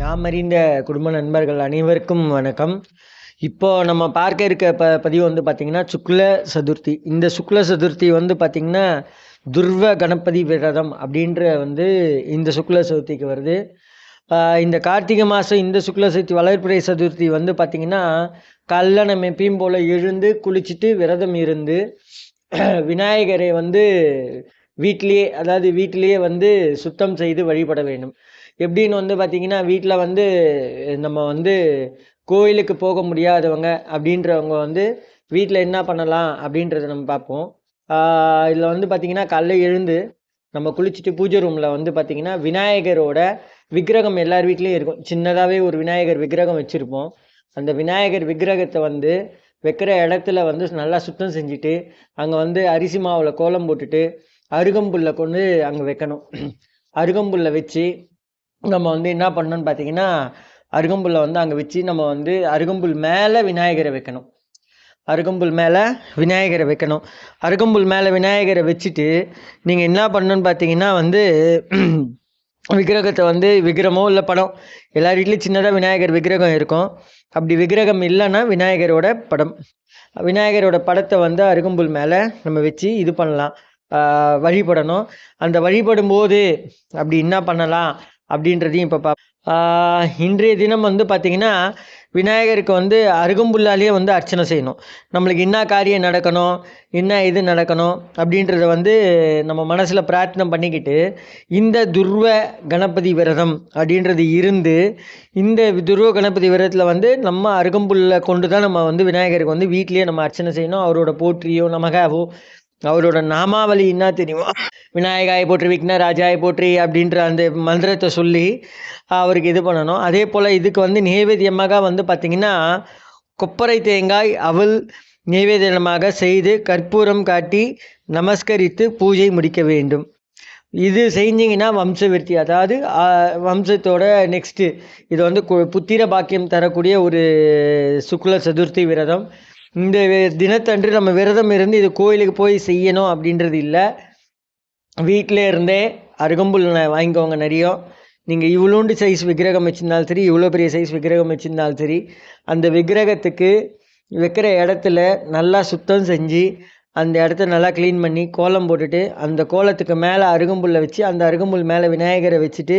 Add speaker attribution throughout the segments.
Speaker 1: யாமறிந்த குடும்ப நண்பர்கள் அனைவருக்கும் வணக்கம். இப்போ நம்ம பார்க்க இருக்க ப பதிவு வந்து பார்த்திங்கன்னா சுக்ல சதுர்த்தி. இந்த சுக்ல சதுர்த்தி வந்து பார்த்திங்கன்னா துர்வ கணபதி விரதம் அப்படின்ற வந்து இந்த சுக்ல சதுர்த்திக்கு வருது. இந்த கார்த்திகை மாதம் இந்த சுக்ல சதுர்த்தி வளர்பிறை சதுர்த்தி வந்து பார்த்திங்கன்னா காலைல நம்ம எப்பயும் போல் எழுந்து குளிச்சுட்டு விரதம் இருந்து விநாயகரை வந்து வீட்டிலேயே அதாவது வீட்டிலேயே வந்து சுத்தம் செய்து வழிபட வேண்டும். எப்படின்னு வந்து பார்த்திங்கன்னா வீட்டில் வந்து நம்ம வந்து கோயிலுக்கு போக முடியாதவங்க அப்படின்றவங்க வந்து வீட்டில் என்ன பண்ணலாம் அப்படின்றத நம்ம பார்ப்போம். இதில் வந்து பார்த்திங்கன்னா காலைல எழுந்து நம்ம குளிச்சுட்டு பூஜை ரூமில் வந்து பார்த்திங்கன்னா விநாயகரோட விக்கிரகம் எல்லார் வீட்லேயும் இருக்கும். சின்னதாகவே ஒரு விநாயகர் விக்கிரகம் வச்சுருப்போம். அந்த விநாயகர் விக்கிரகத்தை வந்து வைக்கிற இடத்துல வந்து நல்லா சுத்தம் செஞ்சுட்டு அங்கே வந்து அரிசி மாவில் கோலம் போட்டுட்டு அருகம்புல்லை கொண்டு அங்கே வைக்கணும். அருகம்புல்லை வச்சு நம்ம வந்து என்ன பண்ணணும்னு பார்த்தீங்கன்னா அருகம்புல்லை வந்து அங்கே வச்சு நம்ம வந்து அருகம்புல் மேலே விநாயகரை வைக்கணும். அருகம்புல் மேலே விநாயகரை வைக்கணும். அருகம்புல் மேலே விநாயகரை வச்சுட்டு நீங்கள் என்ன பண்ணணும்னு பார்த்தீங்கன்னா வந்து விக்கிரகத்தை வந்து விக்கிரமோ இல்லை படம் எல்லார் வீட்லேயும் சின்னதாக விநாயகர் விக்கிரகம் இருக்கும். அப்படி விக்கிரகம் இல்லைன்னா விநாயகரோட படம். விநாயகரோட படத்தை வந்து அருகம்புல் மேலே நம்ம வச்சு இது பண்ணலாம். வழிபடணும். அந்த வழிபடும் போது அப்படி என்ன பண்ணலாம்? அப்படின்றதையும் இப்போ பா இன்றைய தினம் வந்து பார்த்திங்கன்னா விநாயகருக்கு வந்து அருகம்புல்லாலேயே வந்து அர்ச்சனை செய்யணும். நம்மளுக்கு என்ன காரியம் நடக்கணும் என்ன இது நடக்கணும் அப்படின்றத வந்து நம்ம மனசில் பிரார்த்தனை பண்ணிக்கிட்டு இந்த துர்வ கணபதி விரதம் அப்படின்றது இருந்து இந்த துர்வ கணபதி விரதத்தில் வந்து நம்ம அருகம்புல்லை கொண்டு தான் நம்ம வந்து விநாயகருக்கு வந்து வீட்டிலேயே நம்ம அர்ச்சனை செய்யணும். அவரோட போற்றியோ நமகாவோ அவரோட நாமாவளி என்ன தெரியுமா? விநாயகாயை போற்றி விக்னராஜாயை போற்றி அப்படின்ற அந்த மந்திரத்தை சொல்லி அவருக்கு இது பண்ணணும். அதே போல் இதுக்கு வந்து நைவேத்தியமாக வந்து பார்த்திங்கன்னா கொப்பரை தேங்காய் அவல் நைவேத்தியமாக செய்து கற்பூரம் காட்டி நமஸ்கரித்து பூஜை முடிக்க வேண்டும். இது செஞ்சீங்கன்னா வம்ச விருத்தி அதாவது வம்சத்தோட நெக்ஸ்ட்டு இது வந்து கு- புத்திர பாக்கியம் தரக்கூடிய ஒரு சுக்ல சதுர்த்தி விரதம் இந்த தினத்தன்று நம்ம விரதம் இருந்து இது கோயிலுக்கு போய் செய்யணும் அப்படின்றது இல்லை. வீட்டிலே இருந்தே அருகம்புல் வாங்கிக்கோங்க நிறைய. நீங்கள் இவ்வளோண்டு சைஸ் விக்கிரகம் வச்சிருந்தாலும் சரி இவ்வளோ பெரிய சைஸ் விக்கிரகம் வச்சிருந்தாலும் சரி அந்த விக்கிரகத்துக்கு வைக்கிற இடத்துல நல்லா சுத்தம் செஞ்சு அந்த இடத்த நல்லா க்ளீன் பண்ணி கோலம் போட்டுட்டு அந்த கோலத்துக்கு மேலே அருகம்புல்லை வச்சு அந்த அருகம்புல் மேலே விநாயகரை வச்சுட்டு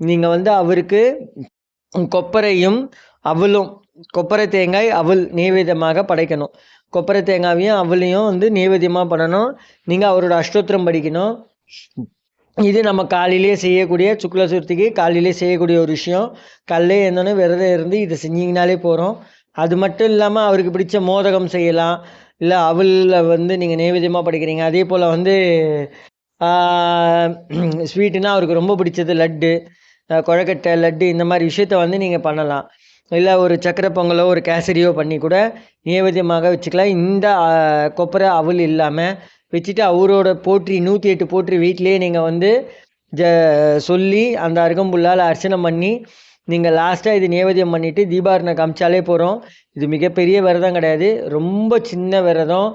Speaker 1: நீங்கள் வந்து அவருக்கு கொப்பரையும் அவளும் கொப்பரை தேங்காய் அவள் நெய்வேத்தியமாக படைக்கணும். கொப்பரை தேங்காவையும் அவளையும் வந்து நெய்வேத்தியமாக பண்ணணும். நீங்கள் அவரோட அஷ்டோத்திரம் படிக்கணும். இது நம்ம காலையிலேயே செய்யக்கூடிய சுக்ல சுர்த்திக்கு காலையிலே செய்யக்கூடிய ஒரு விஷயம். கல்லே இருந்தோன்னே விரதம் இருந்து இதை செஞ்சீங்கனாலே போகிறோம் அது மட்டும் இல்லாமல் அவருக்கு பிடிச்ச மோதகம் செய்யலாம். இல்லை அவளில் வந்து நீங்கள் நெய்வேத்தியமாக படைக்கிறீங்க. அதே போல் வந்து ஸ்வீட்டுன்னா அவருக்கு ரொம்ப பிடிச்சது லட்டு குழக்கட்டை கொழக்கட்டை லட்டு இந்த மாதிரி விஷயத்த வந்து நீங்கள் பண்ணலாம். இல்லை ஒரு சக்கரை பொங்கலோ ஒரு கேசரியோ பண்ணி கூட நைவேத்தியமாக வச்சுக்கலாம். இந்த கொப்பரை அவல் இல்லாமல் வச்சுட்டு அவரோட போற்றி நூற்றி எட்டு போற்றி வீட்டிலேயே நீங்கள் வந்து ஜ சொல்லி அந்த அருகம்புல்லால் அர்ச்சனை பண்ணி நீங்கள் லாஸ்ட்டாக இது நேவேதியம் பண்ணிவிட்டு தீபாரணை காமிச்சாலே போகிறோம் இது மிகப்பெரிய விரதம் கிடையாது. ரொம்ப சின்ன விரதம்.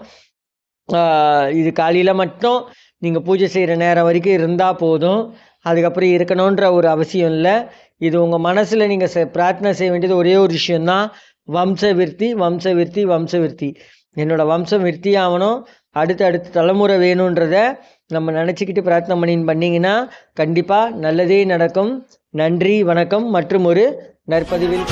Speaker 1: இது காலையில் மட்டும் நீங்கள் பூஜை செய்கிற நேரம் வரைக்கும் இருந்தால் போதும். அதுக்கப்புறம் இருக்கணுன்ற ஒரு அவசியம் இல்லை. இது உங்கள் மனசில் நீங்கள் செ பிரார்த்தனை செய்ய வேண்டியது ஒரே ஒரு விஷயந்தான் வம்ச விருத்தி வம்ச விருத்தி வம்ச விருத்தி என்னோடய வம்சம் விருத்தி ஆகணும் அடுத்த அடுத்த தலைமுறை வேணுன்றத நம்ம நினச்சிக்கிட்டு பிரார்த்தனை பண்ணி பண்ணிங்கன்னா கண்டிப்பாக நல்லதே நடக்கும். நன்றி வணக்கம் மற்றும் ஒரு நற்பதிவில்